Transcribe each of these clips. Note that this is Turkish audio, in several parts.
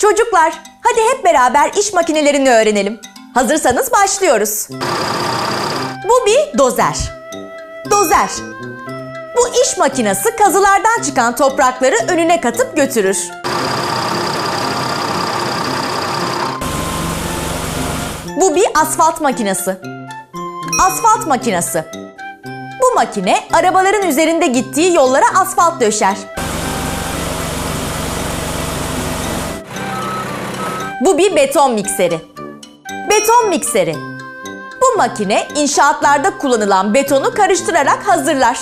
Çocuklar, hadi hep beraber iş makinelerini öğrenelim. Hazırsanız başlıyoruz. Bu bir dozer. Dozer. Bu iş makinesi kazılardan çıkan toprakları önüne katıp götürür. Bu bir asfalt makinesi. Asfalt makinesi. Bu makine arabaların üzerinde gittiği yollara asfalt döşer. Bu bir beton mikseri. Beton mikseri. Bu makine inşaatlarda kullanılan betonu karıştırarak hazırlar.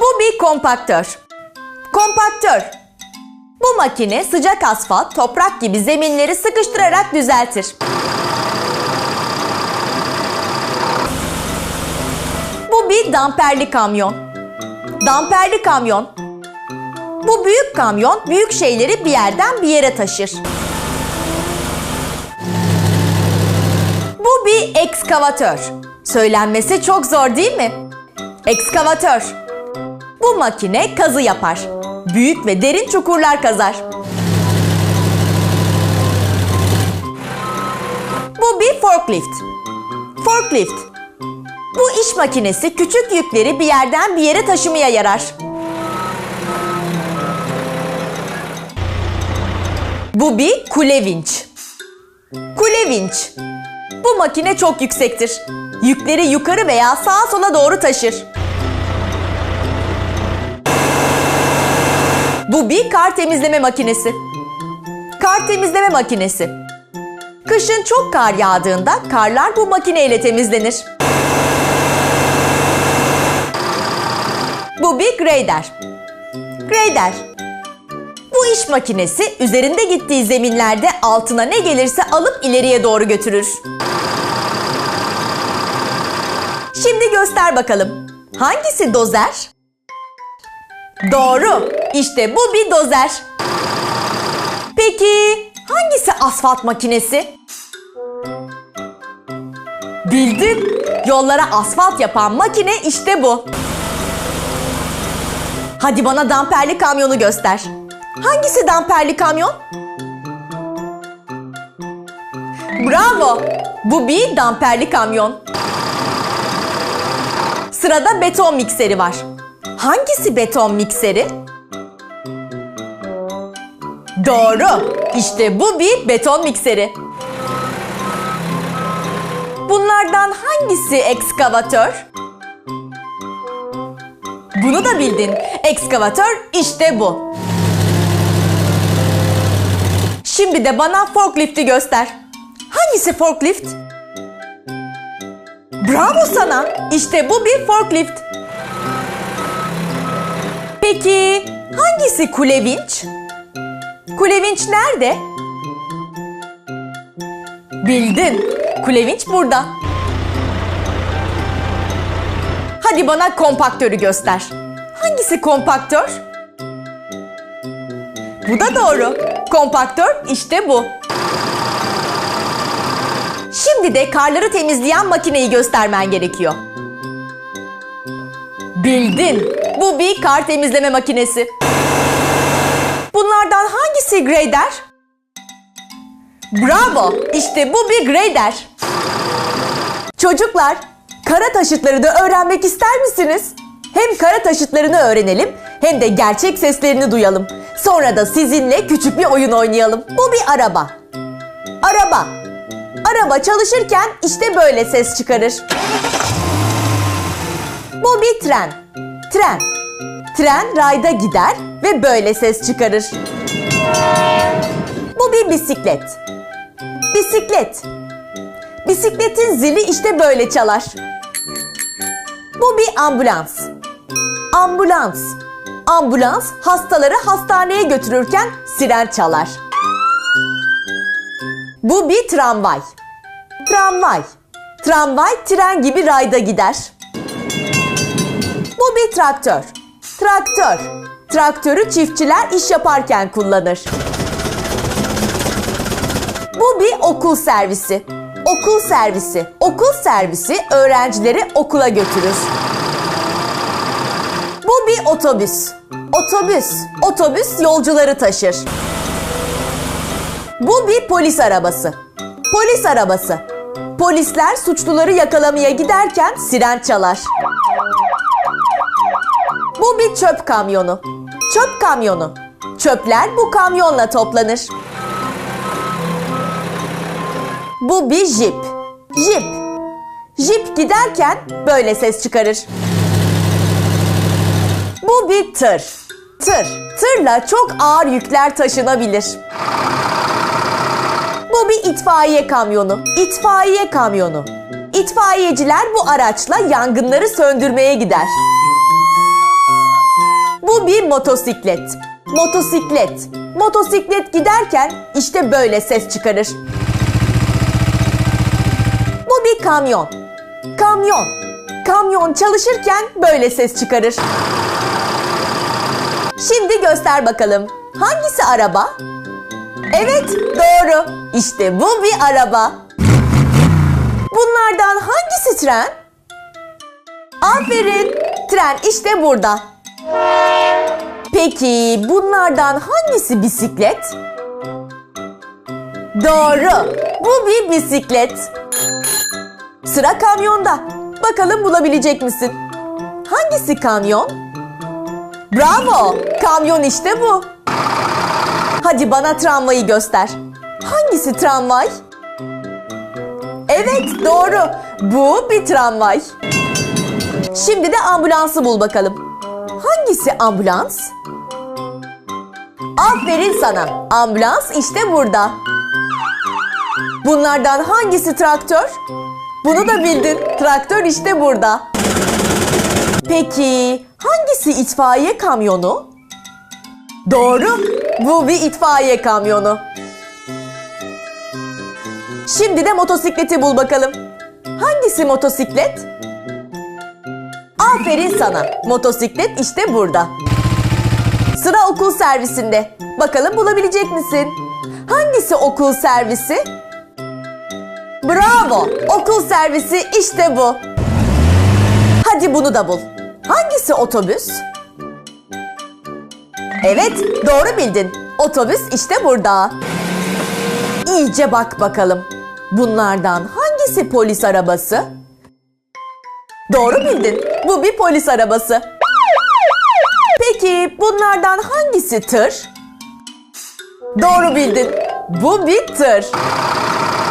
Bu bir kompaktör. Kompaktör. Bu makine sıcak asfalt, toprak gibi zeminleri sıkıştırarak düzeltir. Bu bir damperli kamyon. Damperli kamyon. Bu büyük kamyon büyük şeyleri bir yerden bir yere taşır. Bu bir ekskavatör. Söylenmesi çok zor değil mi? Ekskavatör. Bu makine kazı yapar. Büyük ve derin çukurlar kazar. Bu bir forklift. Forklift. Bu iş makinesi küçük yükleri bir yerden bir yere taşımaya yarar. Bu bir kule vinç. Kule vinç. Bu makine çok yüksektir. Yükleri yukarı veya sağa sola doğru taşır. Bu bir kar temizleme makinesi. Kar temizleme makinesi. Kışın çok kar yağdığında karlar bu makineyle temizlenir. Bu bir grader. Grader. Bu iş makinesi üzerinde gittiği zeminlerde altına ne gelirse alıp ileriye doğru götürür. Şimdi göster bakalım. Hangisi dozer? Doğru. İşte bu bir dozer. Peki hangisi asfalt makinesi? Bildin. Yollara asfalt yapan makine işte bu. Hadi bana damperli kamyonu göster. Hangisi damperli kamyon? Bravo! Bu bir damperli kamyon. Sırada beton mikseri var. Hangisi beton mikseri? Doğru. İşte bu bir beton mikseri. Bunlardan hangisi ekskavatör? Bunu da bildin. Ekskavatör işte bu. Şimdi de bana forklifti göster. Hangisi forklift? Bravo sana. İşte bu bir forklift. Peki hangisi kule vinç? Kule vinç nerede? Bildin. Kule vinç burada. Hadi bana kompaktörü göster. Hangisi kompaktör? Bu da doğru. Kompaktör işte bu. Şimdi de karları temizleyen makineyi göstermen gerekiyor. Bildin. Bu bir kar temizleme makinesi. Bunlardan hangisi grader? Bravo. İşte bu bir grader. Çocuklar, kara taşıtları da öğrenmek ister misiniz? Hem kara taşıtlarını öğrenelim hem de gerçek seslerini duyalım. Sonra da sizinle küçük bir oyun oynayalım. Bu bir araba. Araba. Araba çalışırken işte böyle ses çıkarır. Bu bir tren. Tren. Tren rayda gider ve böyle ses çıkarır. Bu bir bisiklet. Bisiklet. Bisikletin zili işte böyle çalar. Bu bir ambulans. Ambulans. Ambulans hastaları hastaneye götürürken siren çalar. Bu bir tramvay. Tramvay. Tramvay tren gibi rayda gider. Bu bir traktör. Traktör. Traktörü çiftçiler iş yaparken kullanır. Bu bir okul servisi. Okul servisi. Okul servisi öğrencileri okula götürür. Bir otobüs. Otobüs. Otobüs yolcuları taşır. Bu bir polis arabası. Polis arabası. Polisler suçluları yakalamaya giderken siren çalar. Bu bir çöp kamyonu. Çöp kamyonu. Çöpler bu kamyonla toplanır. Bu bir jip. Jip. Jip giderken böyle ses çıkarır. Bu bir tır. Tır. Tırla çok ağır yükler taşınabilir. Bu bir itfaiye kamyonu. İtfaiye kamyonu. İtfaiyeciler bu araçla yangınları söndürmeye gider. Bu bir motosiklet. Motosiklet. Motosiklet giderken işte böyle ses çıkarır. Bu bir kamyon. Kamyon. Kamyon çalışırken böyle ses çıkarır. Şimdi göster bakalım. Hangisi araba? Evet, doğru. İşte bu bir araba. Bunlardan hangisi tren? Aferin. Tren işte burada. Peki bunlardan hangisi bisiklet? Doğru. Bu bir bisiklet. Sıra kamyonda. Bakalım bulabilecek misin? Hangisi kamyon? Bravo! Kamyon işte bu. Hadi bana tramvayı göster. Hangisi tramvay? Evet, doğru. Bu bir tramvay. Şimdi de ambulansı bul bakalım. Hangisi ambulans? Aferin sana. Ambulans işte burada. Bunlardan hangisi traktör? Bunu da bildin. Traktör işte burada. Peki hangisi itfaiye kamyonu? Doğru. Bu bir itfaiye kamyonu. Şimdi de motosikleti bul bakalım. Hangisi motosiklet? Aferin sana. Motosiklet işte burada. Sıra okul servisinde. Bakalım bulabilecek misin? Hangisi okul servisi? Bravo! Okul servisi işte bu. Hadi bunu da bul. Hangisi otobüs? Evet, doğru bildin. Otobüs işte burada. İyice bak bakalım. Bunlardan hangisi polis arabası? Doğru bildin. Bu bir polis arabası. Peki bunlardan hangisi tır? Doğru bildin. Bu bir tır.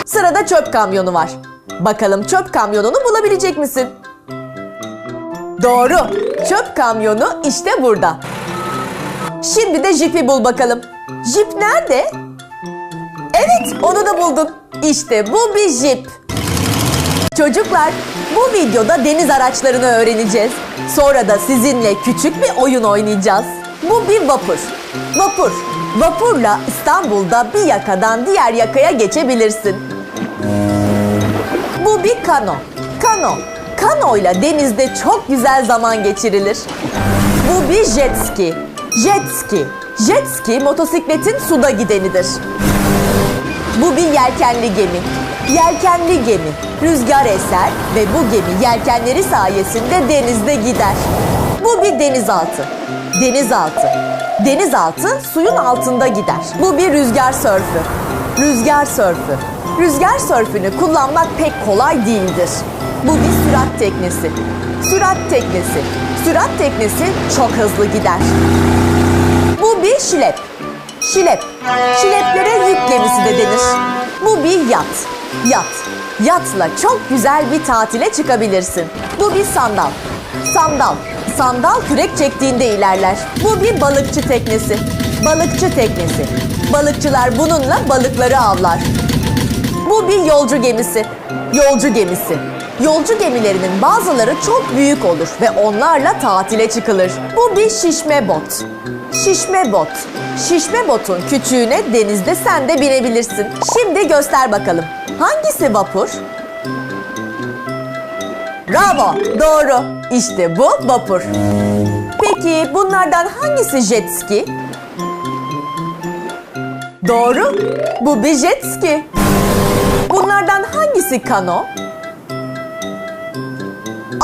Sırada çöp kamyonu var. Bakalım çöp kamyonunu bulabilecek misin? Doğru. Çöp kamyonu işte burada. Şimdi de jipi bul bakalım. Jip nerede? Evet, onu da buldun. İşte bu bir jip. Çocuklar, bu videoda deniz araçlarını öğreneceğiz. Sonra da sizinle küçük bir oyun oynayacağız. Bu bir vapur. Vapur. Vapurla İstanbul'da bir yakadan diğer yakaya geçebilirsin. Bu bir kano. Kano. Kanoyla denizde çok güzel zaman geçirilir. Bu bir jet ski. Jet ski. Jet ski motosikletin suda gidenidir. Bu bir yelkenli gemi. Yelkenli gemi. Rüzgar eser ve bu gemi yelkenleri sayesinde denizde gider. Bu bir denizaltı. Denizaltı. Denizaltı suyun altında gider. Bu bir rüzgar sörfü. Rüzgar sörfü. Rüzgar sörfünü kullanmak pek kolay değildir. Bu bir sürat teknesi. Sürat teknesi. Sürat teknesi çok hızlı gider. Bu bir şilep. Şilep. Şileplere yük gemisi de denir. Bu bir yat. Yat. Yatla çok güzel bir tatile çıkabilirsin. Bu bir sandal. Sandal. Sandal kürek çektiğinde ilerler. Bu bir balıkçı teknesi. Balıkçı teknesi. Balıkçılar bununla balıkları avlar. Bu bir yolcu gemisi. Yolcu gemisi. Yolcu gemilerinin bazıları çok büyük olur ve onlarla tatile çıkılır. Bu bir şişme bot. Şişme bot. Şişme botun küçüğüne denizde sen de binebilirsin. Şimdi göster bakalım. Hangisi vapur? Bravo, doğru. İşte bu vapur. Peki bunlardan hangisi jet ski? Doğru. Bu bir jet ski. Bunlardan hangisi kano?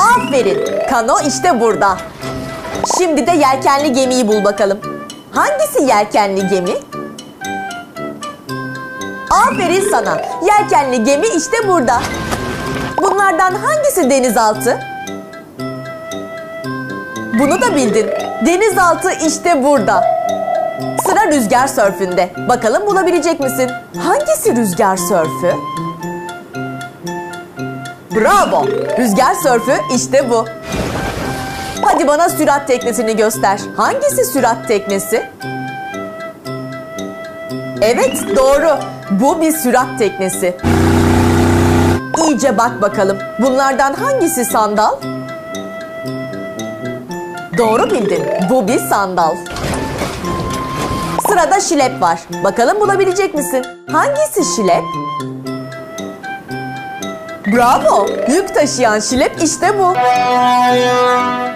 Aferin. Kano işte burada. Şimdi de yelkenli gemiyi bul bakalım. Hangisi yelkenli gemi? Aferin sana. Yelkenli gemi işte burada. Bunlardan hangisi denizaltı? Bunu da bildin. Denizaltı işte burada. Sıra rüzgar sörfünde. Bakalım bulabilecek misin? Hangisi rüzgar sörfü? Bravo! Rüzgar sörfü işte bu. Hadi bana sürat teknesini göster. Hangisi sürat teknesi? Evet, doğru. Bu bir sürat teknesi. İyice bak bakalım. Bunlardan hangisi sandal? Doğru bildin. Bu bir sandal. Sırada şilep var. Bakalım bulabilecek misin? Hangisi şilep? Bravo! Yük taşıyan şilep işte bu.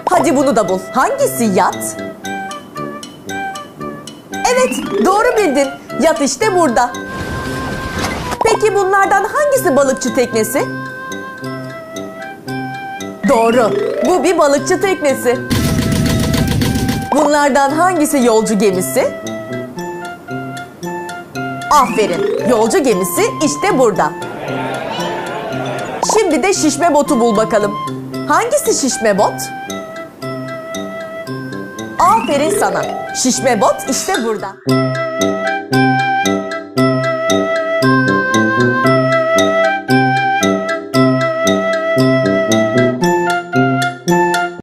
Hadi bunu da bul. Hangisi yat? Evet, doğru bildin. Yat işte burada. Peki bunlardan hangisi balıkçı teknesi? Doğru. Bu bir balıkçı teknesi. Bunlardan hangisi yolcu gemisi? Aferin. Yolcu gemisi işte burada. Şimdi de şişme botu bul bakalım. Hangisi şişme bot? Aferin sana. Şişme bot işte burada.